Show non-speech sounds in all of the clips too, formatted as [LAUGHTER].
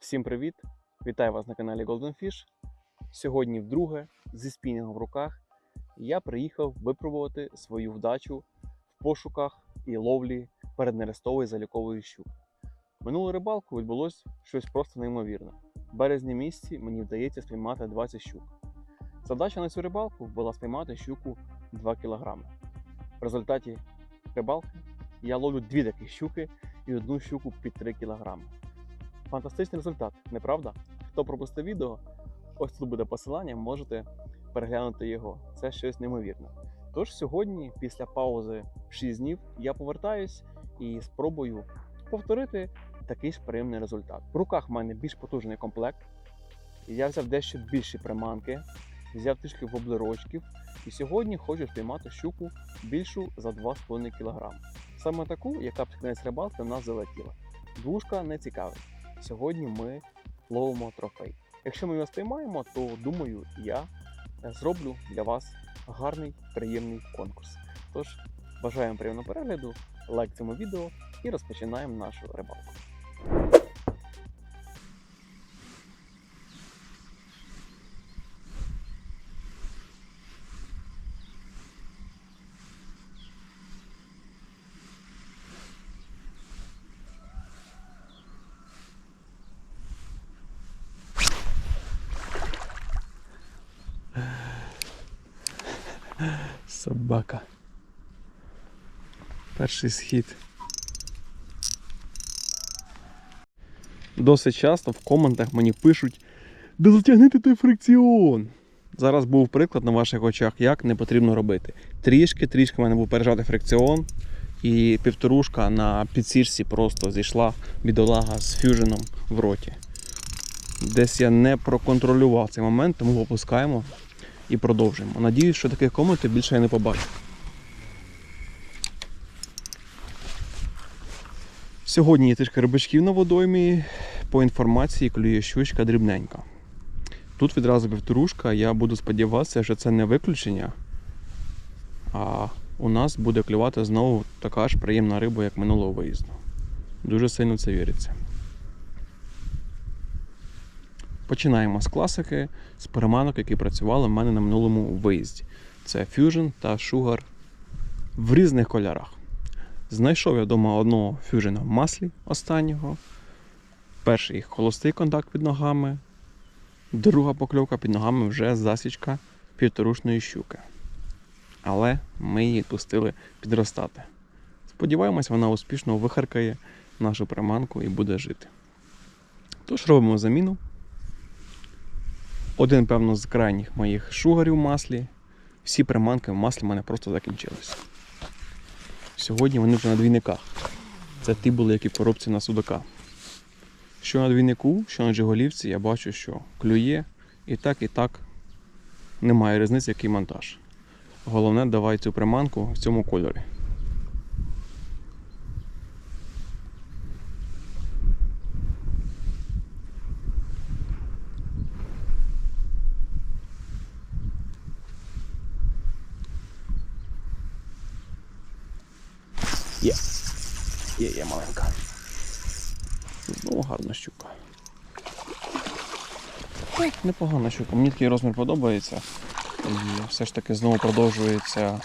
Всім привіт! Вітаю вас на каналі Golden Fish. Сьогодні вдруге зі спінінгом в руках я приїхав випробувати свою вдачу в пошуках і ловлі переднерестової залікової щуки. Минулу рибалку відбулось щось просто неймовірне. В березні місяці мені вдається спіймати 20 щук. Задача на цю рибалку була спіймати щуку 2 кг. В результаті рибалки я ловлю дві такі щуки і одну щуку під 3 кг. Фантастичний результат, не правда? Хто пропустив відео, ось тут буде посилання, можете переглянути його. Це щось неймовірне. Тож сьогодні, після паузи в 6 днів, я повертаюсь і спробую повторити такий ж приємний результат. В руках в мене більш потужний комплект. Я взяв дещо більші приманки, взяв трішки воблерочків. І сьогодні хочу спіймати щуку більшу за 2,5 кг. Саме таку, яка під кінець рибалки в нас залетіла. Двушка не цікавить. Сьогодні ми ловимо трофей. Якщо ми його спіймаємо, то думаю, я зроблю для вас гарний, приємний конкурс. Тож, бажаємо приємного перегляду, лайк цьому відео і розпочинаємо нашу рибалку. Перший схід. Досить часто в коментах мені пишуть: да затягнити той фрикціон. Зараз був приклад на ваших очах, як не потрібно робити. Трішки, трішки в мене був пережатий фрикціон, і півторушка на підсічці просто зійшла бідолага з фюженом в роті. Десь я не проконтролював цей момент, тому опускаємо і продовжуємо. Надіюсь, що таких коментів більше я не побачу. Сьогодні є трішки рибачків на водоймі. По інформації клює щучка дрібненька. Тут відразу півторушка, я буду сподіватися, що це не виключення. А у нас буде клювати знову така ж приємна риба, як минулого виїзду. Дуже сильно це віриться. Починаємо з класики, з переманок, які працювали в мене на минулому виїзді. Це Fusion та Sugar в різних кольорах. Знайшов я вдома одного Fusion в маслі останнього. Перший холостий контакт під ногами. Друга покльовка під ногами вже засічка півторушної щуки. Але ми її пустили підростати. Сподіваємось, вона успішно вихаркає нашу приманку і буде жити. Тож робимо заміну. Один, певно, з крайніх моїх шугарів в маслі. Всі приманки в маслі в мене просто закінчились. Сьогодні вони вже на двійниках. Це ті були, які коробці на судака. Що на двійнику, що на джиголівці, я бачу, що клює і так, і так немає різниці, який монтаж. Головне, давай цю приманку в цьому кольорі. Є. Є, є маленька. Знову гарна щука. Ну, Непогана щука. Мені такий розмір подобається. І все ж таки знову продовжується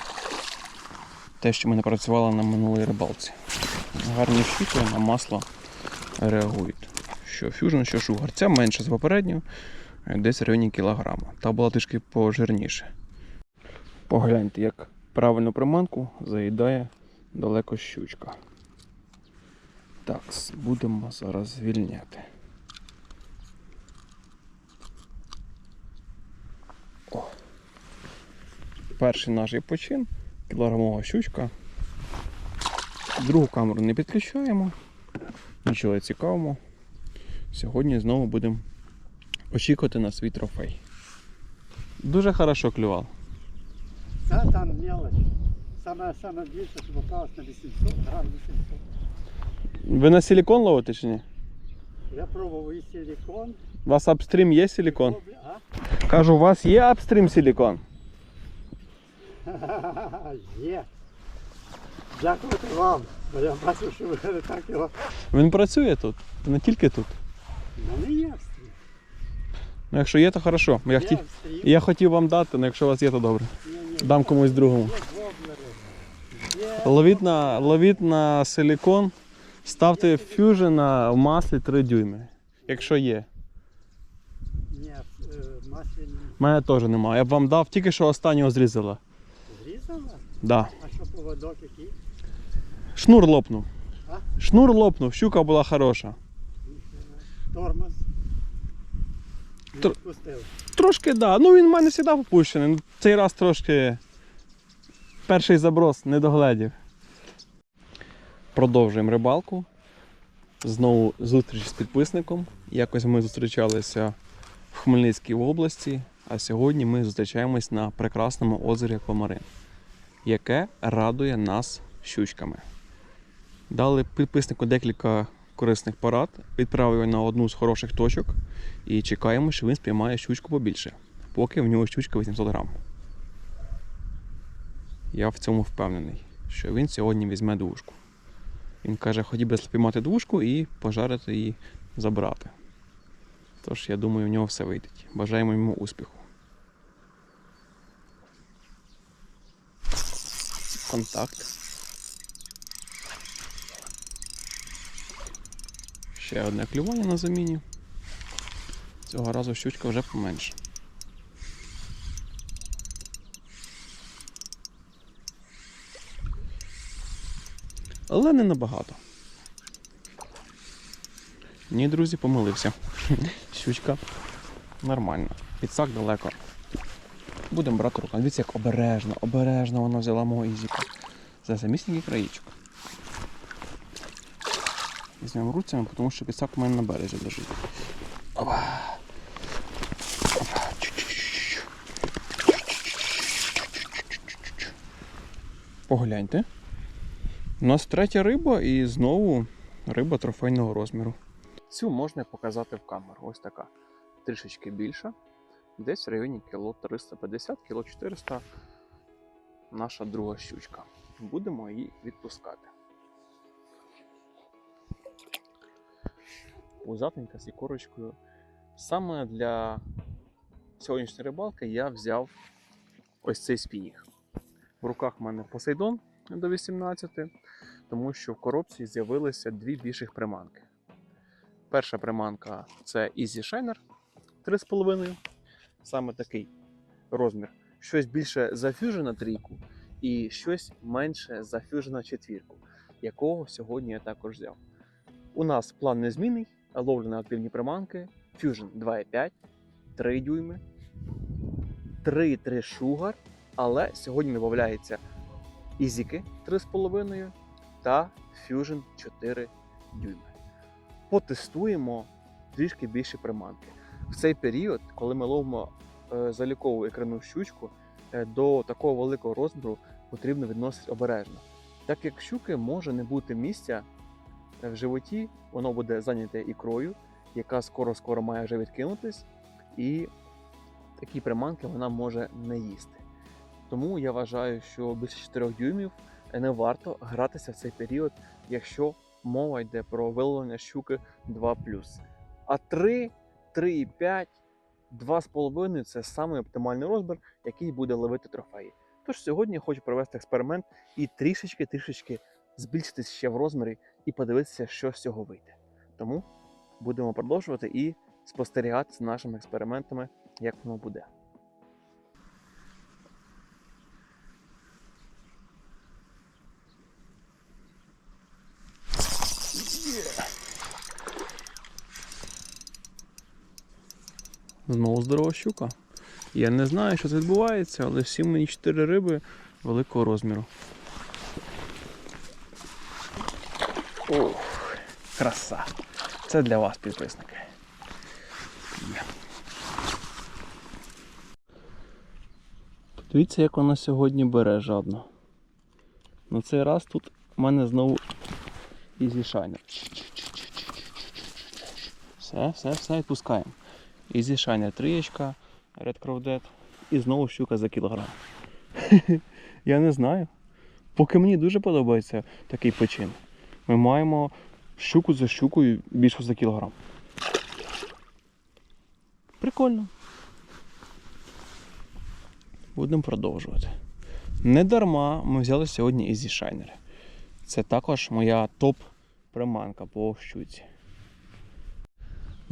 те, що ми не працювали на минулій рибалці. Гарні щуки на масло реагують. Що фюжн, що шугар. Ця менше за попередню, десь в районі кілограма. Та була трішки пожирніше. Погляньте, як правильну приманку заїдає далеко щучка. Так, будемо зараз звільняти. О. Перший наш почин, кілограмова щучка. Другу камеру не підключаємо. Нічого цікавого. Сьогодні знову будемо очікувати на свій трофей. Дуже хорошо клював. Да, там мелочь. Самое більше, що попалось на 800, грам 800. Ви на силикон ловите чи ні? Я пробував і силикон. У вас апстрім є силикон? А? Кажу, у вас є апстрім силикон? [LAUGHS] Є. Дякувати вам. Бо я бачив, що ви так його. Він працює тут, не тільки тут. Ну не є Австрія. Ну, якщо є, то хорошо. Я, Є хотів, я хотів вам дати, але якщо у вас є, то добре. Дам комусь другому. Є воблери. Є... Ловіть на, ловіть на силікон, ставте фюжн на в маслі 3 дюйми. Якщо є. Ні, е, масляні. У мене теж немає. Я б вам дав, тільки що останнього зрізала. Зрізала? Да. А що поводок який? Шнур лопнув. А? Шнур лопнув, щука була хороша. Тормоз. Не Тр- відпустив. Трошки, да. Ну він в мене завжди попущений. Ну, Цей раз трошки перший заброс не догледів. Продовжуємо рибалку. Знову зустріч з підписником. Якось ми зустрічалися в Хмельницькій області, а сьогодні ми зустрічаємось на прекрасному озері Комарин, яке радує нас щучками. Дали підписнику декілька корисних порад, відправив його на одну з хороших точок і чекаємо, що він спіймає щучку побільше, поки в нього щучка 800 грам. Я в цьому впевнений, що він сьогодні візьме двушку. Він каже, хотів би спіймати двушку і пожарити її забрати. Тож, я думаю, в нього все вийде. Бажаємо йому успіху. Контакт. Ще одне клювання на заміні. Цього разу щучка вже поменше. Але не набагато. Ні, друзі, помилився. [LAUGHS] Щучка нормальна. Підсак далеко. Будемо брати руку. Дивіться, як обережно, обережно вона взяла мого ізіка. Це самісінький країчок. Візьмемо руцями, тому що підсак у мене на березі лежить. Погляньте. У нас третя риба і знову риба трофейного розміру. Цю можна показати в камеру. Ось така. Трішечки більша. Десь в районі кіло 350, кіло 400 наша друга щучка. Будемо її відпускати. Пузатенька з ікорочкою. Саме для сьогоднішньої рибалки я взяв ось цей спінінг. В руках в мене Посейдон до 18, тому що в коробці з'явилися дві більших приманки. Перша приманка це Easy Shiner 3,5. Саме такий розмір. Щось більше за фюжена трійку і щось менше за фюжена четвірку, якого сьогодні я також взяв. У нас план незмінний, ловлю на активні приманки, Fusion 2,5, 3 дюйми, 3,3 шугар, але сьогодні додається Ізіки 3,5 та Fusion 4 дюйми. Потестуємо трішки більше приманки. В цей період, коли ми ловимо е, залікову ікрану щучку, е, до такого великого розміру потрібно відноситись обережно. Так як щуки може не бути місця е, в животі, воно буде зайняте ікрою, яка скоро-скоро має вже відкинутись, і такі приманки вона може не їсти. Тому я вважаю, що більше 4 дюймів не варто гратися в цей період, якщо мова йде про виловлення щуки 2 А 3, 3,5, 2,5 це самий оптимальний розмір, який буде ловити трофеї. Тож сьогодні я хочу провести експеримент і трішечки-трішечки збільшитись ще в розмірі і подивитися, що з цього вийде. Тому будемо продовжувати і спостерігати за нашими експериментами, як воно буде. Знову здорова щука. Я не знаю, що це відбувається, але всі мені чотири риби великого розміру. Ух, краса. Це для вас, підписники. Дивіться, як вона сьогодні бере жадно. На цей раз тут у мене знову Shiner. Все, все, все, відпускаємо. Easy Shiner трієчка, Red Crow Dead і знову щука за кілограм. [LAUGHS] Я не знаю. Поки мені дуже подобається такий почин. Ми маємо щуку за щукою більше за кілограм. Прикольно. Будемо продовжувати. Не дарма ми взяли сьогодні Easy Shiner. Це також моя топ-приманка по щуці.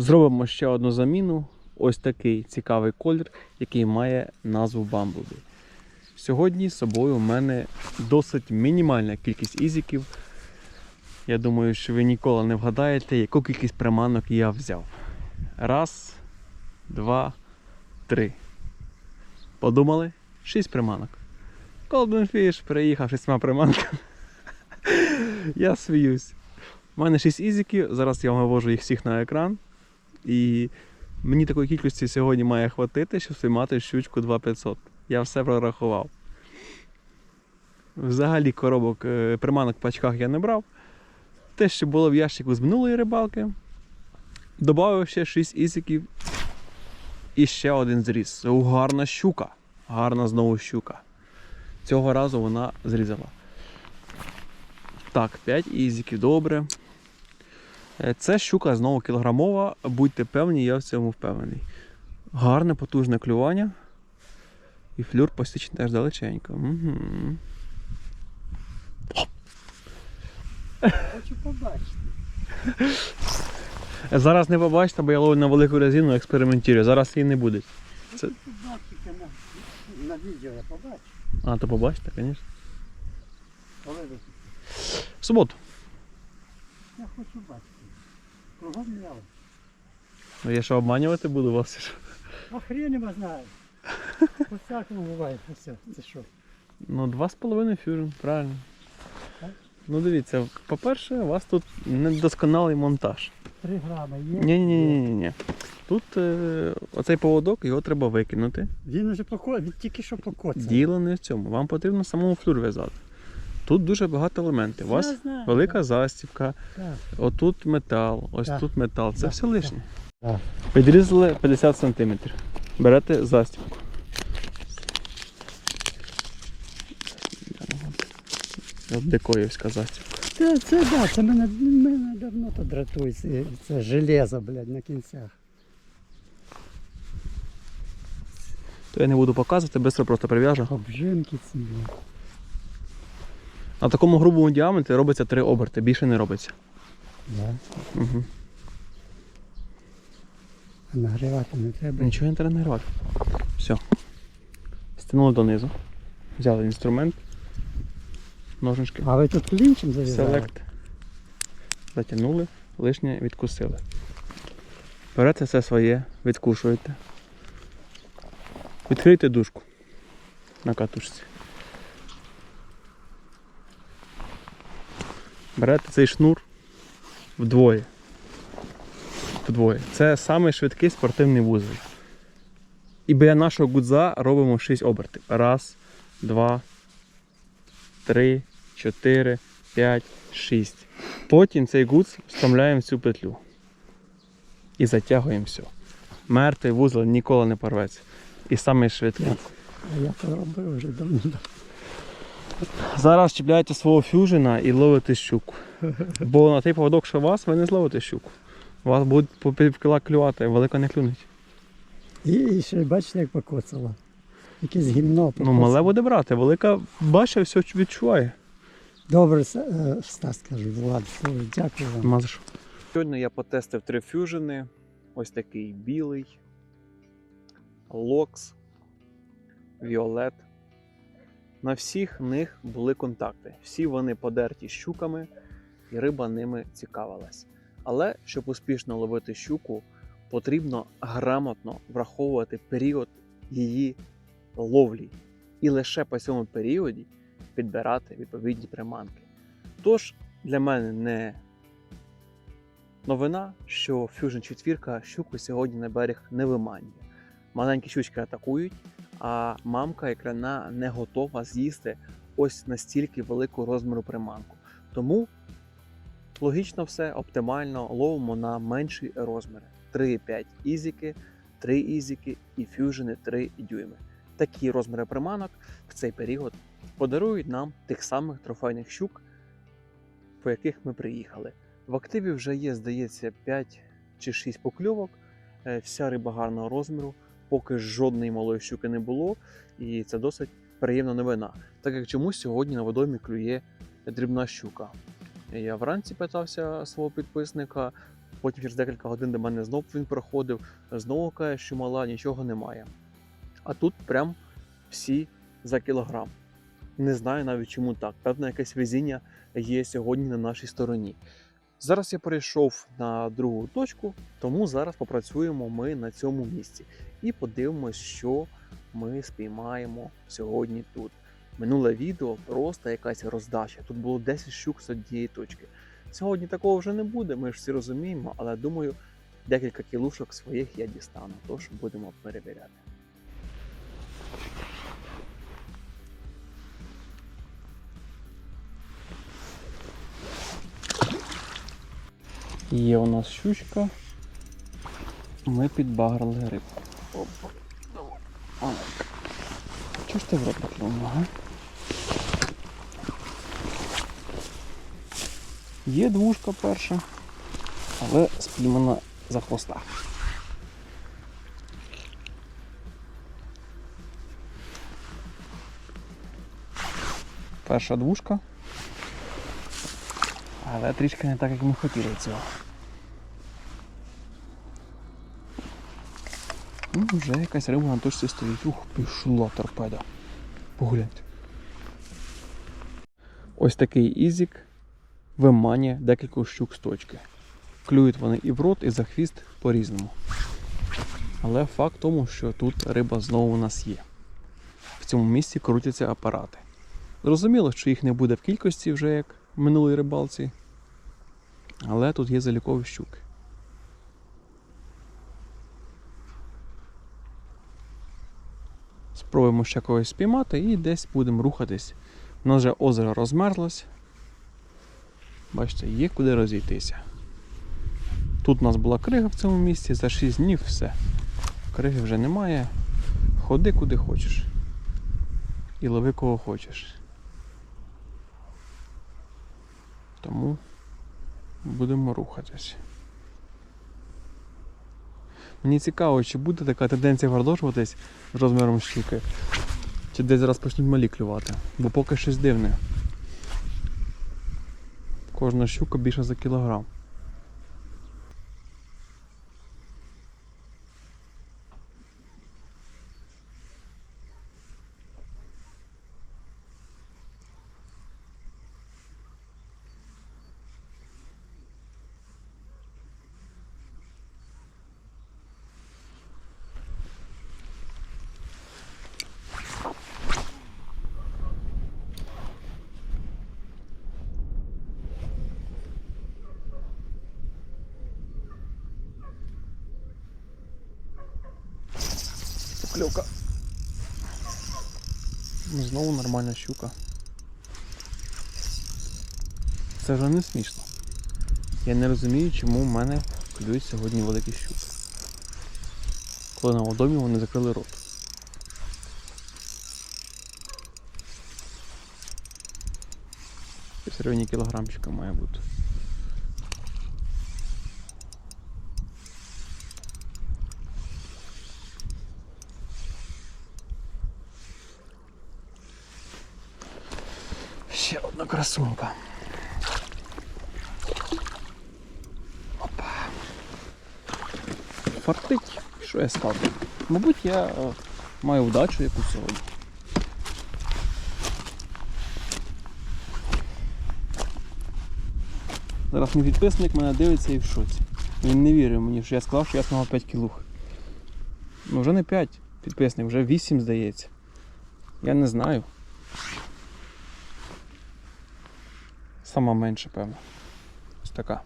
Зробимо ще одну заміну. Ось такий цікавий колір, який має назву Bumblebee. Сьогодні з собою у мене досить мінімальна кількість ізіків. Я думаю, що ви ніколи не вгадаєте, яку кількість приманок я взяв. Раз, два, три. Подумали? Шість приманок. Fish приїхав шістьма приманками. [LAUGHS] я сміюсь. У мене шість ізиків, зараз я вам вивожу їх всіх на екран. І мені такої кількості сьогодні має хватити, щоб спіймати щучку 2500. Я все прорахував. Взагалі коробок е, приманок в пачках я не брав. Те, що було в ящику з минулої рибалки. Добавив ще 6 ізиків і ще один зріз. Гарна щука. Гарна знову щука. Цього разу вона зрізала. Так, 5 ізиків, добре. Е, Це щука знову кілограмова, будьте певні, я в цьому впевнений. Гарне потужне клювання. І флюр посічений теж далеченько. Угу. Хочу побачити. [LAUGHS] Зараз не побачите, бо я ловлю на велику резину, експериментую. Зараз її не буде. Це- побачити на, на відео, я побачу. А, то побачите, звісно. Коли ви? В суботу. Я хочу бачити. Кругом м'яло. Ну я що обманювати буду вас? А хрен його знає. По всякому буває, все. Це що? Ну, два з половиною фюжн, правильно. Так? Ну дивіться, по-перше, у вас тут недосконалий монтаж. Три грами є. Ні, ні, ні, ні, ні. Тут е, оцей поводок, його треба викинути. Він уже поко... він тільки що покоцав. Діло не в цьому. Вам потрібно самому флюр в'язати. Тут дуже багато елементів. У вас знаю, велика застібка, Так. отут метал, ось Так. тут метал. Це Так, все лишнє. Так. Підрізали 50 см. Берете застібку. Декоївська застібка. Це, це, да, це мене, мене давно то дратує. Це, це железо, блядь, на кінцях. То я не буду показувати, швидко просто прив'яжу. Обжимки ці, блядь. На такому грубому діаметрі робиться три оберти, більше не робиться. Да. Угу. Нагрівати не треба. Нічого не треба нагрівати. Все. Стянули донизу. Взяли інструмент. Ножнички. А ви тут клінчем зав'язали? Селект. Затягнули, лишнє відкусили. Берете все своє, відкушуєте. Відкрийте дужку на катушці. Берете цей шнур вдвоє. Вдвоє. Це самий швидкий спортивний вузол. І біля нашого гудза робимо 6 обертів. Раз, два, три, чотири, п'ять, шість. Потім цей гудз вставляємо в цю петлю. І затягуємо все. Мертвий вузол ніколи не порветься. І самий швидкий. Я то робив вже давно. Зараз чіпляєте свого фюжена і ловите щуку. Бо на той поводок, що у вас, ви не зловите щуку. У вас будуть по клювати, велика не клюнуть. І, ще бачите, як покоцало. Якесь гімно Ну, мале буде брати, велика бачить, все відчуває. Добре, е, Стас каже, Влад, дякую вам. За що. Сьогодні я потестив три фюжени. Ось такий білий, локс, віолет. На всіх них були контакти. Всі вони подерті щуками, і риба ними цікавилась. Але щоб успішно ловити щуку, потрібно грамотно враховувати період її ловлі. І лише по цьому періоді підбирати відповідні приманки. Тож для мене не новина, що Fusion 4 щуку сьогодні на берег не виманює. Маленькі щучки атакують, а мамка екрана не готова з'їсти ось настільки велику розміру приманку. Тому логічно все, оптимально ловимо на менші розміри. 3,5 ізіки, 3 ізіки і фюжени 3 дюйми. Такі розміри приманок в цей період подарують нам тих самих трофейних щук, по яких ми приїхали. В активі вже є, здається, 5 чи 6 покльовок. Е, Вся риба гарного розміру, поки жодної малої щуки не було, і це досить приємна новина. Так як чомусь сьогодні на водоймі клює дрібна щука. Я вранці питався свого підписника, потім через декілька годин до мене знов він проходив, знову каже, що мала, нічого немає. А тут прям всі за кілограм. Не знаю навіть чому так. Певне, якесь везіння є сьогодні на нашій стороні. Зараз я перейшов на другу точку, тому зараз попрацюємо ми на цьому місці і подивимось, що ми спіймаємо сьогодні тут. Минуле відео просто якась роздача. Тут було 10 щук з однієї точки. Сьогодні такого вже не буде, ми ж всі розуміємо, але думаю, декілька кілушок своїх я дістану, тож будемо перевіряти. Є у нас щучка. Ми підбагрили рибку. Опа. Маленька. Чого ж ти в рот поклав, ага? Є двушка перша, але спіймана за хвоста. Перша двушка. Але трішки не так, як ми хотіли цього. Ну, вже якась риба на точці стоїть. Ух, пішла торпеда. Погляньте. Ось такий ізік виманює декілька щук з точки. Клюють вони і в рот, і за хвіст по-різному. Але факт в тому, що тут риба знову у нас є. В цьому місці крутяться апарати. Зрозуміло, що їх не буде в кількості вже як в минулій рибалці. Але тут є залікові щуки. Спробуємо ще когось спіймати і десь будемо рухатись. У нас вже озеро розмерзлось. Бачите, є куди розійтися. Тут у нас була крига в цьому місці, за 6 днів все. Криги вже немає. Ходи куди хочеш. І лови кого хочеш. Тому будемо рухатись. Мені цікаво, чи буде така тенденція продовжуватись розміром щуки, чи десь зараз почнуть малі клювати, бо поки щось дивне. Кожна щука більше за кілограм. Покльовка. Ну, Знову нормальна щука. Це вже не смішно. Я не розумію, чому в мене клюють сьогодні великі щуки. Коли на водомі вони закрили рот. Десь в районі кілограмчика має бути. Ще одна красунка. Опа. Фартить. Що я скажу? Мабуть, я е, маю вдачу якусь сьогодні. Зараз мій підписник мене дивиться і в шоці. Він не вірив мені, що я сказав, що я смагав 5 кілух. Ну вже не 5 підписник, вже 8 здається. Я не знаю. Сама менша, певно. Ось така.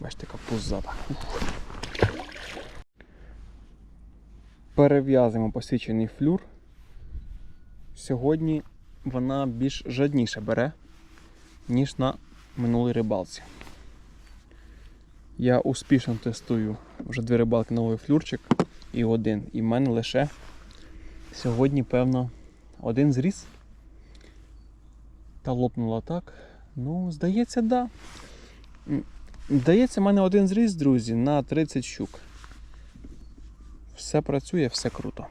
Бачите, яка пузата. Перев'язуємо посічений флюр. Сьогодні вона більш жадніше бере, ніж на минулій рибалці. Я успішно тестую вже дві рибалки новий флюрчик і один. І в мене лише сьогодні, певно, один зріз. Та лопнула так. Ну, здається, да. Здається, в мене один зріз, друзі, на 30 щук. Все працює, все круто.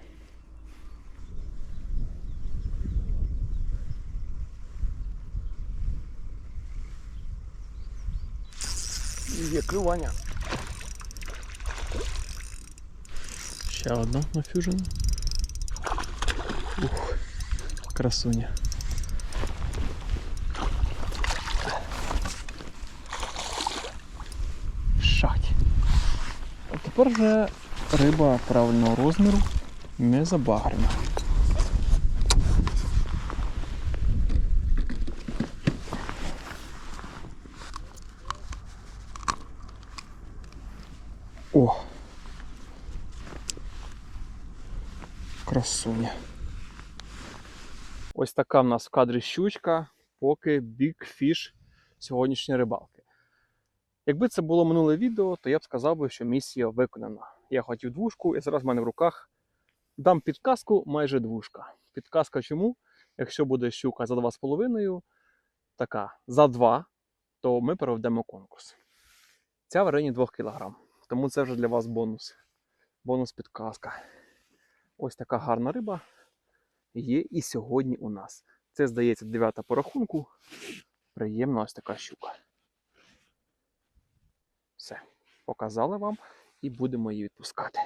Є клювання. Ще одна на фюжн. Ух, красуня. Шать. А тепер вже риба правильного розміру, не забагрена. О! Красуня. Ось така в нас в кадрі щучка, поки Fish сьогоднішньої рибалки. Якби це було минуле відео, то я б сказав би, що місія виконана. Я хотів двушку, і зараз в мене в руках дам підказку майже двушка. Підказка чому? Якщо буде щука за 2,5, така за 2, то ми проведемо конкурс. Ця в районі 2 кг. Тому це вже для вас бонус. Бонус підказка. Ось така гарна риба є і сьогодні у нас. Це, здається, дев'ята по рахунку. Приємна ось така щука. Все, показали вам і будемо її відпускати.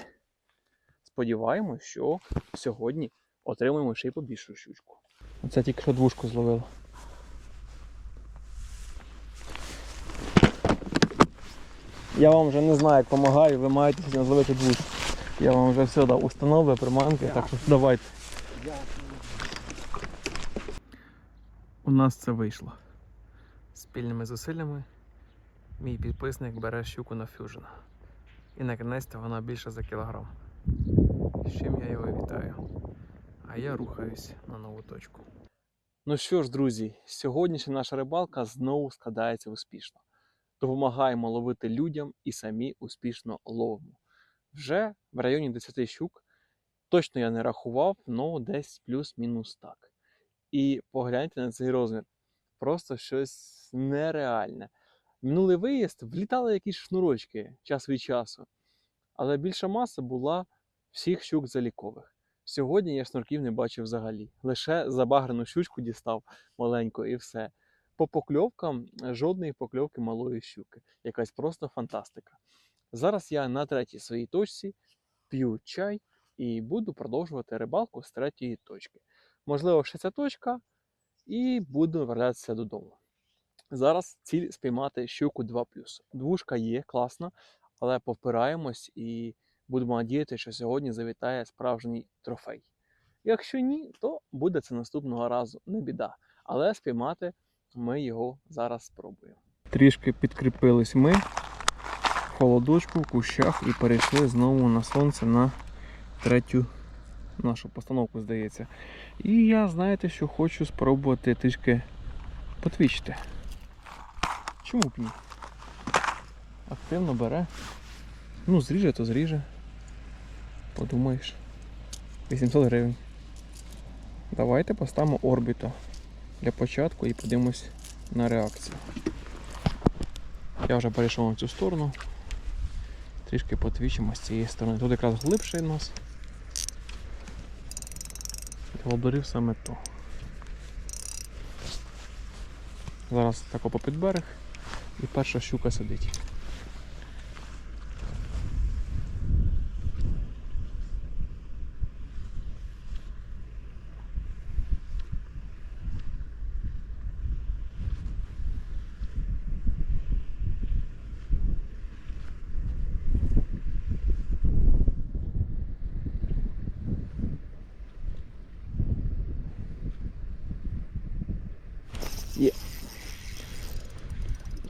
Сподіваємось, що сьогодні отримаємо ще й побільшу щучку. Оце тільки що двушку зловила. Я вам вже не знаю, як допомагаю, ви маєте сьогодні зловити двушку. Я вам вже все дав установи, приманки, так що давайте. У нас це вийшло. Спільними зусиллями мій підписник бере щуку на фюжн. І наконець вона більше за кілограм. З чим я його вітаю. А я рухаюсь на нову точку. Ну що ж, друзі, сьогоднішня наша рибалка знову складається успішно. Допомагаємо ловити людям і самі успішно ловимо. Вже в районі 10 щук. Точно я не рахував, але десь плюс-мінус так. І погляньте на цей розмір. Просто щось нереальне. Минулий виїзд влітали якісь шнурочки час від часу, але більша маса була всіх щук залікових. Сьогодні я шнурків не бачив взагалі. Лише забагрену щучку дістав маленьку і все. По покльовкам жодної покльовки малої щуки. Якась просто фантастика. Зараз я на третій своїй точці п'ю чай і буду продовжувати рибалку з третьої точки. Можливо, ще ця точка, і буду вертатися додому. Зараз ціль спіймати щуку 2 Двушка є, класна, але повпираємось і будемо надіяти, що сьогодні завітає справжній трофей. Якщо ні, то буде це наступного разу, не біда. Але спіймати ми його зараз спробуємо. Трішки підкріпились ми в холодочку, в кущах і перейшли знову на сонце на третю нашу постановку, здається. І я, знаєте, що хочу спробувати трішки потвічити. Чому б ні? Активно бере. Ну, зріже, то зріже. Подумаєш. 800 гривень. Давайте поставимо орбіту для початку і подивимось на реакцію. Я вже перейшов на цю сторону. Трішки потвічимо з цієї сторони. Тут якраз глибше від нас. Воблерів саме то. Зараз тако попід берег і перша щука сидить.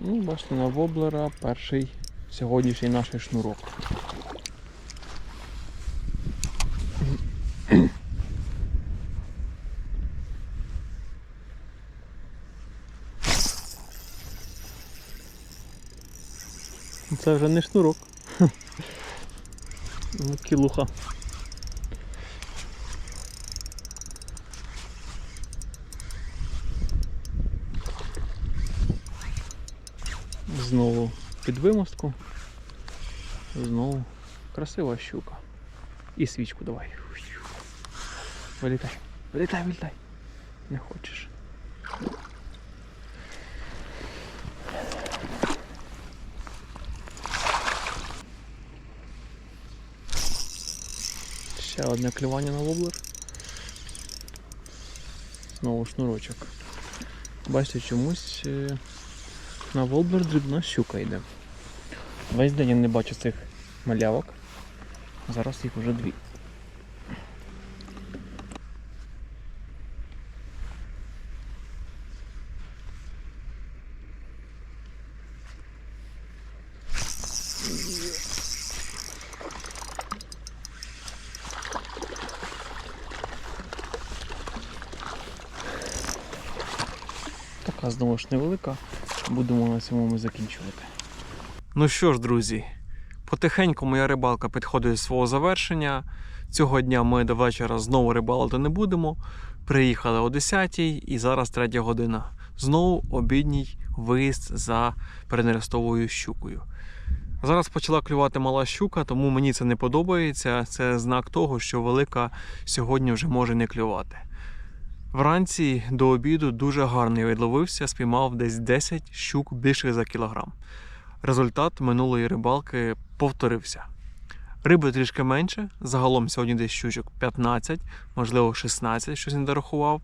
Ну, бачите, на воблера перший сьогоднішній наш шнурок. Це вже не шнурок. [LAUGHS] Ну, кілуха. Знову під вимостку. Знову красива щука. І свічку давай. Вилітай. Вилітай, вилітай. Не хочеш. Ще одне клювання на воблер. Знову шнурочок. Бачите, чомусь е, на воблер дрібна щука йде. Весь день я не бачу цих малявок. Зараз їх вже дві. Така знову ж невелика. Будемо на цьому закінчувати. Ну що ж, друзі, потихеньку моя рибалка підходить до свого завершення. Цього дня ми до вечора знову рибалити не будемо. Приїхали о 10 і зараз 3 година. Знову обідній виїзд за перенерестовою щукою. Зараз почала клювати мала щука, тому мені це не подобається. Це знак того, що велика сьогодні вже може не клювати. Вранці до обіду дуже гарний відловився, спіймав десь 10 щук більше за кілограм. Результат минулої рибалки повторився. Риби трішки менше, загалом сьогодні десь щучок 15, можливо 16, щось не дорахував.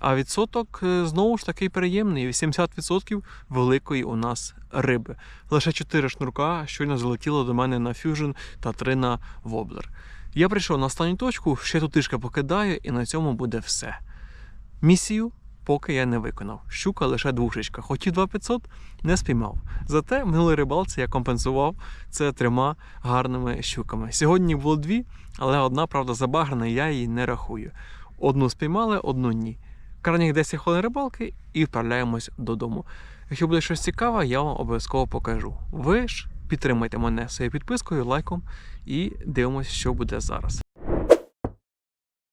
А відсоток е, знову ж такий приємний: 80% великої у нас риби. Лише 4 шнурка щойно залетіло до мене на фюжн та 3 на воблер. Я прийшов на останню точку, ще тут трішки покидаю, і на цьому буде все. Місію поки я не виконав. Щука лише двушечка. Хотів 2500, не спіймав. Зате в минулій рибалці я компенсував це трьома гарними щуками. Сьогодні було дві, але одна, правда, забаграна, я її не рахую. Одну спіймали, одну ні. Крайніх 10 хвилин рибалки і вправляємось додому. Якщо буде щось цікаве, я вам обов'язково покажу. Ви ж підтримайте мене своєю підпискою, лайком і дивимося, що буде зараз.